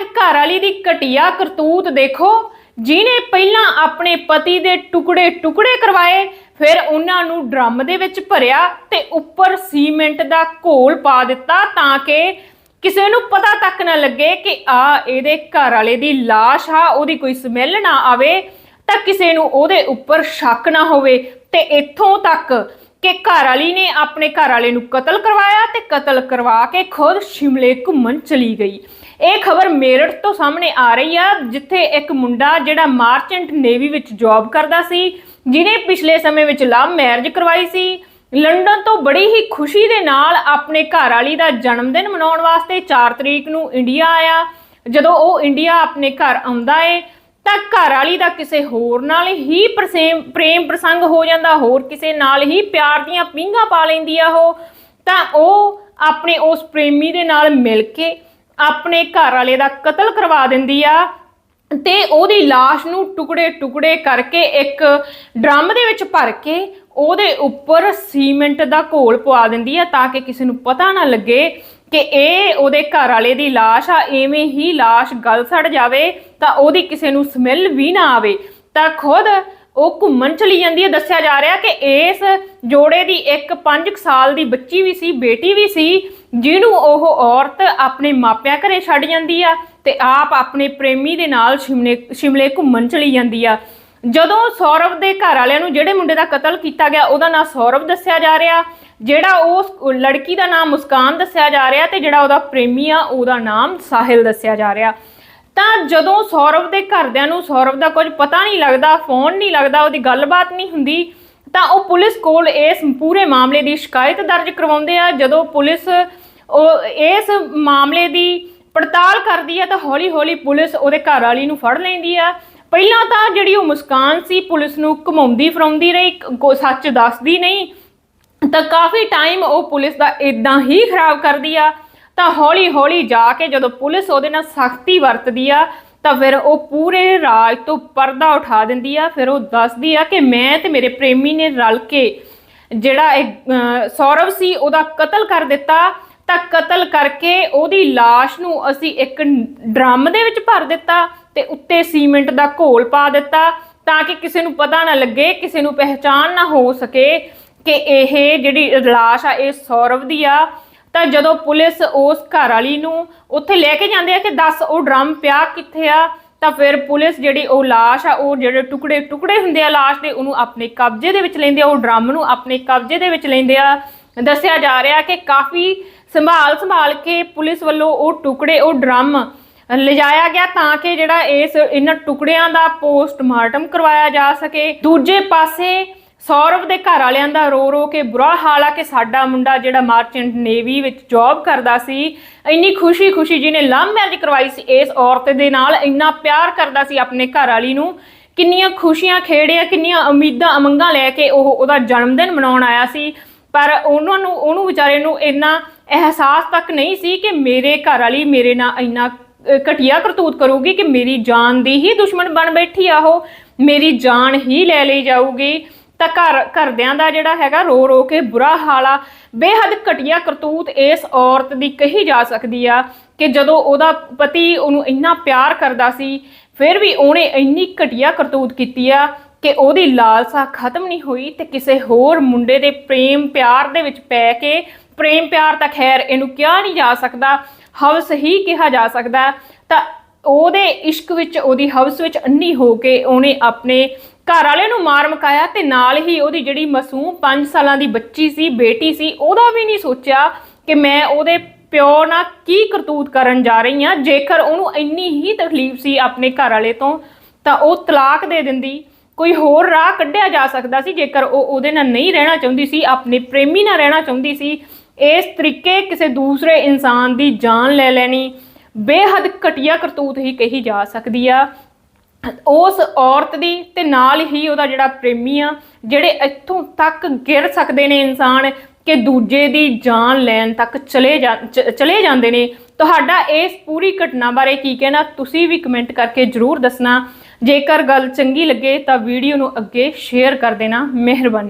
ਇੱਕ ਘਰ ਵਾਲੀ ਦੀ ਘਟੀਆ ਕਰਤੂਤ ਦੇਖੋ। ਜਿਨੇ ਪਹਿਲਾਂ ਆਪਣੇ ਪਤੀ ਦੇ ਟੁਕੜੇ ਟੁਕੜੇ ਕਰਵਾਏ, ਫਿਰ ਉਹਨਾਂ ਨੂੰ ਡਰਮ ਦੇ ਵਿੱਚ ਭਰਿਆ ਤੇ ਉੱਪਰ ਸੀਮੈਂਟ ਦਾ ਘੋਲ ਪਾ ਦਿੱਤਾ ਤਾਂ ਕਿ ਕਿਸੇ ਨੂੰ ਪਤਾ ਤੱਕ ਨਾ ਲੱਗੇ ਕਿ ਆ, ਇਹਦੇ ਘਰ ਵਾਲੇ ਦੀ ਲਾਸ਼ ਆ, ਉਹਦੀ ਕੋਈ ਸਮੈਲ ਨਾ ਆਵੇ ਤਾਂ ਕਿਸੇ ਨੂੰ ਉਹਦੇ ਉੱਪਰ ਸ਼ੱਕ ਨਾ ਹੋਵੇ। ਤੇ ਇੱਥੋਂ ਤੱਕ ਕਿ ਘਰ ਵਾਲੀ ਨੇ ਆਪਣੇ ਘਰ ਵਾਲੇ ਨੂੰ ਕਤਲ ਕਰਵਾਇਆ ਤੇ ਕਤਲ ਕਰਵਾ ਕੇ ਖੁਦ ਸ਼ਿਮਲੇ ਘੁੰਮਣ ਚਲੀ ਗਈ। ਇਹ ਖਬਰ ਮੇਰਠ ਤੋਂ ਸਾਹਮਣੇ ਆ ਰਹੀ ਆ, ਜਿੱਥੇ ਇੱਕ ਮੁੰਡਾ ਜਿਹੜਾ ਮਾਰਚੈਂਟ ਨੇਵੀ ਵਿੱਚ ਜੌਬ ਕਰਦਾ ਸੀ, ਜਿਹਨੇ ਪਿਛਲੇ ਸਮੇਂ ਵਿੱਚ ਲਵ ਮੈਰਿਜ ਕਰਵਾਈ ਸੀ। ਲੰਡਨ ਤੋਂ ਬੜੀ ਹੀ ਖੁਸ਼ੀ ਦੇ ਨਾਲ ਆਪਣੇ ਘਰ ਵਾਲੀ ਦਾ ਜਨਮ ਦਿਨ ਮਨਾਉਣ ਵਾਸਤੇ 4 ਤਰੀਕ ਨੂੰ ਇੰਡੀਆ ਆਇਆ। ਜਦੋਂ ਉਹ ਇੰਡੀਆ ਆਪਣੇ ਘਰ ਆਉਂਦਾ ਏ ਤਾਂ ਘਰ ਵਾਲੀ ਦਾ ਕਿਸੇ ਹੋਰ ਨਾਲ ਹੀ ਪ੍ਰਸੇਮ ਪ੍ਰੇਮ ਪ੍ਰਸੰਗ ਹੋ ਜਾਂਦਾ, ਹੋਰ ਕਿਸੇ ਨਾਲ ਹੀ ਪਿਆਰ ਦੀਆਂ ਪਿੰਗਾ ਪਾ ਲੈਂਦੀ ਆ ਉਹ। ਤਾਂ ਉਹ ਆਪਣੇ ਉਸ ਪ੍ਰੇਮੀ ਦੇ ਨਾਲ ਮਿਲ ਕੇ ਆਪਣੇ ਘਰ ਵਾਲੇ ਦਾ ਕਤਲ ਕਰਵਾ ਦਿੰਦੀ ਆ ਤੇ ਉਹਦੀ লাশ ਨੂੰ ਟੁਕੜੇ ਟੁਕੜੇ ਕਰਕੇ ਇੱਕ ਡਰਮ ਦੇ ਵਿੱਚ ਭਰ ਕੇ ਉਹਦੇ ਉੱਪਰ ਸੀਮੈਂਟ ਦਾ ਘੋਲ ਪਵਾ ਦਿੰਦੀ ਆ ਤਾਂ ਕਿ ਕਿਸੇ ਨੂੰ ਪਤਾ ਨਾ ਲੱਗੇ ਕਿ ਇਹ ਉਹਦੇ ਘਰ ਵਾਲੇ ਦੀ লাশ ਆ ਐਵੇਂ ਹੀ লাশ ਗਲ ਸੜ ਜਾਵੇ ਤਾਂ ਉਹਦੀ ਕਿਸੇ ਨੂੰ ਸਮੈਲ ਵੀ ਨਾ ਆਵੇ ਤਾਂ ਖੁਦ ਉਹ ਘੁੰਮਣ ਚਲੀ ਜਾਂਦੀ ਹੈ ਦੱਸਿਆ ਜਾ ਰਿਹਾ ਕਿ ਇਸ ਜੋੜੇ ਦੀ ਇੱਕ 5 ਸਾਲ ਦੀ ਬੱਚੀ ਵੀ ਸੀ ਬੇਟੀ ਵੀ ਸੀ ਜਿਹਨੂੰ ਉਹ ਔਰਤ ਆਪਣੇ ਮਾਪਿਆਂ ਘਰੇ ਛੱਡ ਜਾਂਦੀ ਆ ਤੇ ਆਪ ਆਪਣੇ ਪ੍ਰੇਮੀ ਦੇ ਨਾਲ ਸ਼ਿਮਲੇ ਸ਼ਿਮਲੇ ਘੁੰਮਣ ਚਲੀ ਜਾਂਦੀ ਆ ਜਦੋਂ ਸੌਰਵ ਦੇ ਘਰ ਵਾਲਿਆਂ ਨੂੰ ਜਿਹੜੇ ਮੁੰਡੇ ਦਾ ਕਤਲ ਕੀਤਾ ਗਿਆ, ਉਹਦਾ ਨਾਂ ਸੌਰਵ ਦੱਸਿਆ ਜਾ ਰਿਹਾ। ਜਿਹੜਾ ਉਹ ਲੜਕੀ ਦਾ ਨਾਮ ਮੁਸਕਾਨ ਦੱਸਿਆ ਜਾ ਰਿਹਾ ਤੇ ਜਿਹੜਾ ਉਹਦਾ ਪ੍ਰੇਮੀ ਆ, ਉਹਦਾ ਨਾਮ ਸਾਹਿਲ ਦੱਸਿਆ ਜਾ ਰਿਹਾ। ਤਾਂ ਜਦੋਂ ਸੌਰਵ ਦੇ ਘਰਦਿਆਂ ਨੂੰ ਸੌਰਵ ਦਾ ਕੁਝ ਪਤਾ ਨਹੀਂ ਲੱਗਦਾ, ਫੋਨ ਨਹੀਂ ਲੱਗਦਾ, ਉਹਦੀ ਗੱਲਬਾਤ ਨਹੀਂ ਹੁੰਦੀ, ਤਾਂ ਉਹ ਪੁਲਿਸ ਕੋਲ ਇਸ ਪੂਰੇ ਮਾਮਲੇ ਦੀ ਸ਼ਿਕਾਇਤ ਦਰਜ ਕਰਵਾਉਂਦੇ ਆ। ਜਦੋਂ ਪੁਲਿਸ ਉਹ ਇਸ ਮਾਮਲੇ ਦੀ ਪੜਤਾਲ ਕਰਦੀ ਹੈ ਤਾਂ ਹੌਲੀ-ਹੌਲੀ ਪੁਲਿਸ ਉਹਦੇ ਘਰ ਵਾਲੀ ਨੂੰ ਫੜ ਲੈਂਦੀ ਆ। ਪਹਿਲਾਂ ਤਾਂ ਜਿਹੜੀ ਉਹ ਮੁਸਕਾਨ ਸੀ, ਪੁਲਿਸ ਨੂੰ ਘੁਮਾਉਂਦੀ ਫਰਾਉਂਦੀ ਰਹੀ ਸੱਚ ਦੱਸਦੀ ਨਹੀਂ। ਤਾਂ ਕਾਫੀ ਟਾਈਮ ਉਹ ਪੁਲਿਸ ਦਾ ਇਦਾਂ ਹੀ ਖਰਾਬ ਕਰਦੀ ਆ। ਤਾਂ ਹੌਲੀ ਹੌਲੀ ਜਾ ਕੇ ਜਦੋਂ ਪੁਲਿਸ ਉਹਦੇ ਨਾਲ ਸਖਤੀ ਵਰਤਦੀ ਆ, ਤਾਂ ਫਿਰ ਉਹ ਪੂਰੇ ਰਾਜ ਤੋਂ ਪਰਦਾ ਉਠਾ ਦਿੰਦੀ ਆ। ਫਿਰ ਉਹ ਦੱਸਦੀ ਆ ਕਿ ਮੈਂ ਤੇ ਮੇਰੇ ਪ੍ਰੇਮੀ ਨੇ ਰਲ ਕੇ ਜਿਹੜਾ ਇਹ ਸੌਰਵ ਸੀ, ਉਹਦਾ ਕਤਲ ਕਰ ਦਿੱਤਾ। ਤਾਂ ਕਤਲ ਕਰਕੇ ਉਹਦੀ লাশ ਨੂੰ ਅਸੀਂ ਇੱਕ ਡਰਮ ਦੇ ਵਿੱਚ ਭਰ ਦਿੱਤਾ ਤੇ ਉੱਤੇ ਸੀਮੈਂਟ ਦਾ ਘੋਲ ਪਾ ਦਿੱਤਾ ਤਾਂ ਕਿ ਕਿਸੇ ਨੂੰ ਪਤਾ ਨਾ ਲੱਗੇ ਕਿਸੇ ਨੂੰ ਪਹਿਚਾਨ ਨਾ ਹੋ ਸਕੇ ਕਿ ਇਹ ਜਿਹੜੀ লাশ ਆ ਇਹ ਸੌਰਵ ਦੀ ਆ ਤਾਂ ਜਦੋਂ ਪੁਲਿਸ ਉਸ ਘਰ ਵਾਲੀ ਨੂੰ ਉੱਥੇ ਲੈ ਕੇ ਜਾਂਦੇ ਆ ਕਿ ਦੱਸ ਉਹ ਡਰਮ ਪਿਆ ਕਿੱਥੇ ਆ ਤਾਂ ਫਿਰ ਪੁਲਿਸ ਜਿਹੜੀ ਉਹ লাশ ਆ ਉਹ ਜਿਹੜੇ ਟੁਕੜੇ ਟੁਕੜੇ ਹੁੰਦੇ ਆ লাশ ਦੇ ਉਹਨੂੰ ਆਪਣੇ ਕਬਜ਼ੇ ਦੇ ਵਿੱਚ ਲੈਂਦੇ ਆ ਉਹ ਡਰਮ ਨੂੰ ਆਪਣੇ ਕਬਜ਼ੇ ਦੇ ਵਿੱਚ ਲੈਂਦੇ ਆ ਦੱਸਿਆ ਜਾ ਰਿਹਾ ਕਿ ਕਾਫੀ ਸੰਭਾਲ ਸੰਭਾਲ ਕੇ ਪੁਲਿਸ ਵੱਲੋਂ ਉਹ ਟੁਕੜੇ, ਉਹ ਡਰਮ ਲਿਜਾਇਆ ਗਿਆ ਤਾਂ ਕਿ ਜਿਹੜਾ ਇਸ ਇਹਨਾਂ ਟੁਕੜਿਆਂ ਦਾ ਪੋਸਟਮਾਰਟਮ ਕਰਵਾਇਆ ਜਾ ਸਕੇ। ਦੂਜੇ ਪਾਸੇ ਸੌਰਵ ਦੇ ਘਰ ਵਾਲਿਆਂ ਦਾ ਰੋ ਰੋ ਕੇ ਬੁਰਾ ਹਾਲ ਆ ਕਿ ਸਾਡਾ ਮੁੰਡਾ ਜਿਹੜਾ ਮਾਰਚੈਂਟ ਨੇਵੀ ਵਿੱਚ ਜੌਬ ਕਰਦਾ ਸੀ, ਇੰਨੀ ਖੁਸ਼ੀ ਖੁਸ਼ੀ ਜਿਹਨੇ ਲਵ ਮੈਰਿਜ ਕਰਵਾਈ ਸੀ, ਇਸ ਔਰਤ ਦੇ ਨਾਲ ਇੰਨਾ ਪਿਆਰ ਕਰਦਾ ਸੀ ਆਪਣੇ ਘਰ ਵਾਲੀ ਨੂੰ, ਕਿੰਨੀਆਂ ਖੁਸ਼ੀਆਂ ਖੇੜਿਆ ਕਿੰਨੀਆਂ ਉਮੀਦਾਂ ਅਮੰਗਾਂ ਲੈ ਕੇ ਉਹ ਉਹਦਾ ਜਨਮ ਦਿਨ ਮਨਾਉਣ ਆਇਆ ਸੀ। ਪਰ ਉਹਨਾਂ ਨੂੰ ਉਹਨੂੰ ਵਿਚਾਰੇ ਨੂੰ ਇੰਨਾ ਅਹਿਸਾਸ ਤੱਕ ਨਹੀਂ ਸੀ ਕਿ ਮੇਰੇ ਘਰ ਵਾਲੀ ਮੇਰੇ ਨਾਲ ਇੰਨਾ ਅਹ, ਘਟੀਆ ਕਰਤੂਤ ਕਰੂਗੀ ਕਿ ਮੇਰੀ ਜਾਨ ਦੀ ਹੀ ਦੁਸ਼ਮਣ ਬਣ ਬੈਠੀ ਆ ਉਹ ਮੇਰੀ ਜਾਨ ਹੀ ਲੈ ਲਈ ਜਾਊਗੀ। ਤਾਂ ਘਰ ਘਰਦਿਆਂ ਦਾ ਜਿਹੜਾ ਹੈਗਾ ਰੋ ਰੋ ਕੇ ਬੁਰਾ ਹਾਲ ਆ। ਬੇਹੱਦ ਘਟੀਆ ਕਰਤੂਤ ਇਸ ਔਰਤ ਦੀ ਕਹੀ ਜਾ ਸਕਦੀ ਆ ਕਿ ਜਦੋਂ ਉਹਦਾ ਪਤੀ ਉਹਨੂੰ ਇੰਨਾ ਪਿਆਰ ਕਰਦਾ ਸੀ ਫਿਰ ਵੀ ਉਹਨੇ ਇੰਨੀ ਘਟੀਆ ਕਰਤੂਤ ਕੀਤੀ ਆ ਕਿ ਉਹਦੀ ਲਾਲਸਾ ਖਤਮ ਨਹੀਂ ਹੋਈ ਤੇ ਕਿਸੇ ਹੋਰ ਮੁੰਡੇ ਦੇ ਪ੍ਰੇਮ ਪਿਆਰ ਦੇ ਵਿੱਚ ਪੈ ਕੇ ਪ੍ਰੇਮ ਪਿਆਰ ਤਾਂ ਖੈਰ ਇਹਨੂੰ ਕਿਹਾ ਨਹੀਂ ਜਾ ਸਕਦਾ, ਹਵਸ ਹੀ ਕਿਹਾ ਜਾ ਸਕਦਾ ਤਾਂ ਉਹਦੇ ਇਸ਼ਕ ਵਿੱਚ, ਉਹਦੀ ਹਵਸ ਵਿੱਚ ਅੰਨੀ ਹੋ ਕੇ ਉਹਨੇ ਆਪਣੇ ਘਰ ਵਾਲੇ ਨੂੰ ਮਾਰ ਮਕਾਇਆ ਤੇ ਨਾਲ ਹੀ ਉਹਦੀ ਜਿਹੜੀ ਮਾਸੂਮ 5 ਸਾਲਾਂ ਦੀ ਬੱਚੀ ਸੀ, ਬੇਟੀ ਸੀ, ਉਹਦਾ ਵੀ ਨਹੀਂ ਸੋਚਿਆ ਕਿ ਮੈਂ ਉਹਦੇ ਪਿਓ ਨਾਲ ਕੀ ਕਰਤੂਤ ਕਰਨ ਜਾ ਰਹੀ ਹਾਂ। ਜੇਕਰ ਉਹਨੂੰ ਇੰਨੀ ਹੀ ਤਕਲੀਫ ਸੀ ਆਪਣੇ ਘਰ ਵਾਲੇ ਤੋਂ, ਤਾਂ ਉਹ ਤਲਾਕ ਦੇ ਦਿੰਦੀ। ਕੋਈ ਹੋਰ ਰਾਹ ਕੱਢਿਆ ਜਾ ਸਕਦਾ ਸੀ, ਜੇਕਰ ਉਹ ਉਹਦੇ ਨਾਲ ਨਹੀਂ ਰਹਿਣਾ ਚਾਹੁੰਦੀ ਸੀ, ਆਪਣੇ ਪ੍ਰੇਮੀ ਨਾਲ ਰਹਿਣਾ ਚਾਹੁੰਦੀ ਸੀ, ਇਸ ਤਰੀਕੇ ਕਿਸੇ ਦੂਸਰੇ ਇਨਸਾਨ ਦੀ ਜਾਨ ਲੈ ਲੈਣੀ ਬੇਹੱਦ ਘਟੀਆ ਕਰਤੂਤ ਹੀ ਕਹੀ ਜਾ ਸਕਦੀ ਆ। ਉਸ ਔਰਤ ਦੀ ਤੇ ਨਾਲ ਹੀ ਉਹਦਾ ਜਿਹੜਾ ਪ੍ਰੇਮੀ ਆ, ਜਿਹੜੇ ਇੱਥੋਂ ਤੱਕ ਗਿਰ ਸਕਦੇ ਨੇ ਇਨਸਾਨ ਕਿ ਦੂਜੇ ਦੀ ਜਾਨ ਲੈਣ ਤੱਕ ਚਲੇ ਜਾ ਚਲੇ ਜਾਂਦੇ ਨੇ। ਤੁਹਾਡਾ ਇਸ ਪੂਰੀ ਘਟਨਾ ਬਾਰੇ ਕੀ ਕਹਿਣਾ, ਤੁਸੀਂ ਵੀ ਕਮੈਂਟ ਕਰਕੇ ਜਰੂਰ ਦੱਸਣਾ। ਜੇਕਰ ਗੱਲ ਚੰਗੀ ਲੱਗੇ ਤਾਂ ਵੀਡੀਓ ਨੂੰ ਅੱਗੇ ਸ਼ੇਅਰ ਕਰ ਦੇਣਾ ਮਿਹਰਬਾਨੀ।